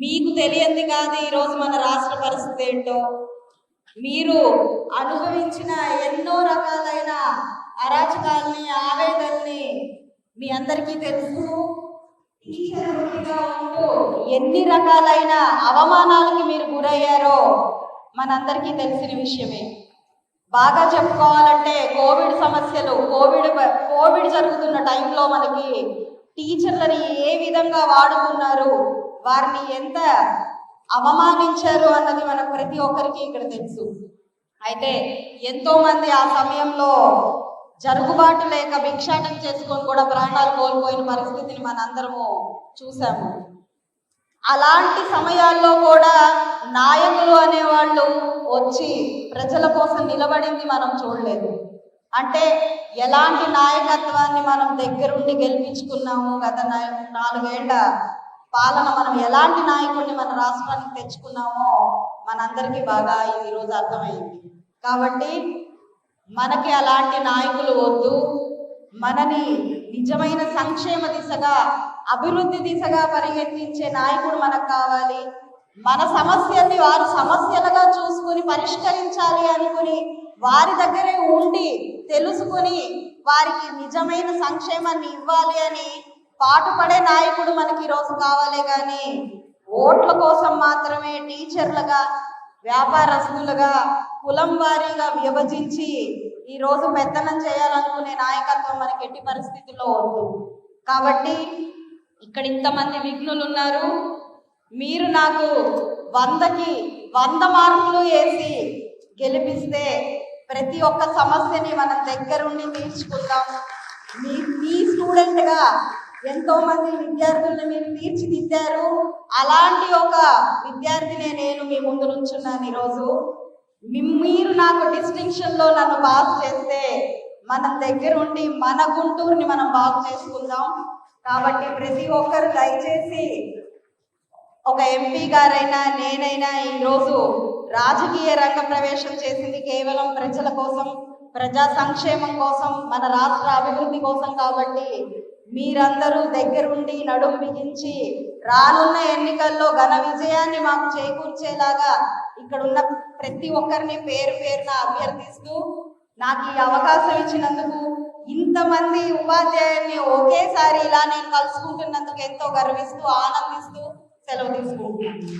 మీకు తెలియంది కాదు ఈరోజు మన రాష్ట్ర పరిస్థితి ఏంటో. మీరు అనుభవించిన ఎన్నో రకాలైన అరాచకాల్ని ఆవేదల్ని మీ అందరికీ తెలుసు. ఉంటూ ఎన్ని రకాలైన అవమానాలకి మీరు గురయ్యారో మనందరికీ తెలిసిన విషయమే. బాగా చెప్పుకోవాలంటే కోవిడ్ సమస్యలు కోవిడ్ కోవిడ్ జరుగుతున్న టైంలో మనకి టీచర్లని ఏ విధంగా వాడుకున్నారు? వారిని ఎంత అవమానించారు అన్నది మనకు ప్రతి ఒక్కరికి ఇక్కడ తెలుసు. అయితే ఎంతో మంది ఆ సమయంలో జరుగుబాటు లేక భిక్షాటం చేసుకొని కూడా ప్రాణాలు కోల్పోయిన పరిస్థితిని మనందరము చూసాము అలాంటి సమయాల్లో కూడా నాయకులు అనేవాళ్ళు వచ్చి ప్రజల కోసం నిలబడింది మనం చూడలేదు. అంటే ఎలాంటి నాయకత్వాన్ని మనం దగ్గరుండి గెలిపించుకున్నాము గత నాలుగేళ్ళ పాలన మనం ఎలాంటి నాయకుడిని మన రాష్ట్రానికి తెచ్చుకున్నామో మనందరికీ బాగా ఈరోజు రోజు అర్థమైంది. కాబట్టి మనకి అలాంటి నాయకులు వద్దు. మనని నిజమైన సంక్షేమ దిశగా అభివృద్ధి దిశగా పరిగెత్తించే నాయకుడు మనకు కావాలి. మన సమస్యల్ని వారు సమస్యలుగా చూసుకుని పరిష్కరించాలి అనుకుని వారి దగ్గరే ఉండి తెలుసుకుని వారికి నిజమైన సంక్షేమాన్ని ఇవ్వాలి అని పాటుపడే నాయకుడు మనకి ఈరోజు కావాలే కానీ ఓట్ల కోసం మాత్రమే టీచర్లుగా వ్యాపారస్తులుగా కులం వారీగా విభజించి ఈరోజు పెత్తనం చేయాలనుకునే నాయకత్వం మనకి ఎట్టి పరిస్థితుల్లో వద్దు. కాబట్టి ఇక్కడ ఇంతమంది విఘ్నులు ఉన్నారు మీరు నాకు వందకి వంద మార్కులు వేసి గెలిపిస్తే ప్రతి ఒక్క సమస్యని మనం దగ్గరుండి తీర్చుకుందాం. మీ మీ స్టూడెంట్గా ఎంతో మంది విద్యార్థులను మీరు తీర్చిదిద్దారు? అలాంటి ఒక విద్యార్థినే నేను మీ ముందు నుంచున్నాను ఈరోజు. మీరు నాకు డిస్టింక్షన్లో నన్ను పాస్ చేస్తే మనం దగ్గరుండి మన గుంటూరుని మనం బాగు చేసుకుందాం. కాబట్టి ప్రతి ఒక్కరు దయచేసి ఒక ఎంపీ గారైనా నేనైనా ఈరోజు రాజకీయ రంగ ప్రవేశం చేసింది కేవలం ప్రజల కోసం ప్రజా సంక్షేమం కోసం మన రాష్ట్ర అభివృద్ధి కోసం కాబట్టి మీరందరూ దగ్గరుండి నడుం బిగించి రానున్న ఎన్నికల్లో ఘన విజయాన్ని మాకు చేకూర్చేలాగా ఇక్కడ ఉన్న ప్రతి ఒక్కరిని పేరు పేరున అభ్యర్థిస్తూ నాకు ఈ అవకాశం ఇచ్చినందుకు ఇంతమంది ఉపాధ్యాయుల్ని ఒకేసారి ఇలా నేను కలుసుకుంటున్నందుకు ఎంతో గర్విస్తూ ఆనందిస్తూ సెలవు తీసుకుంటున్నాను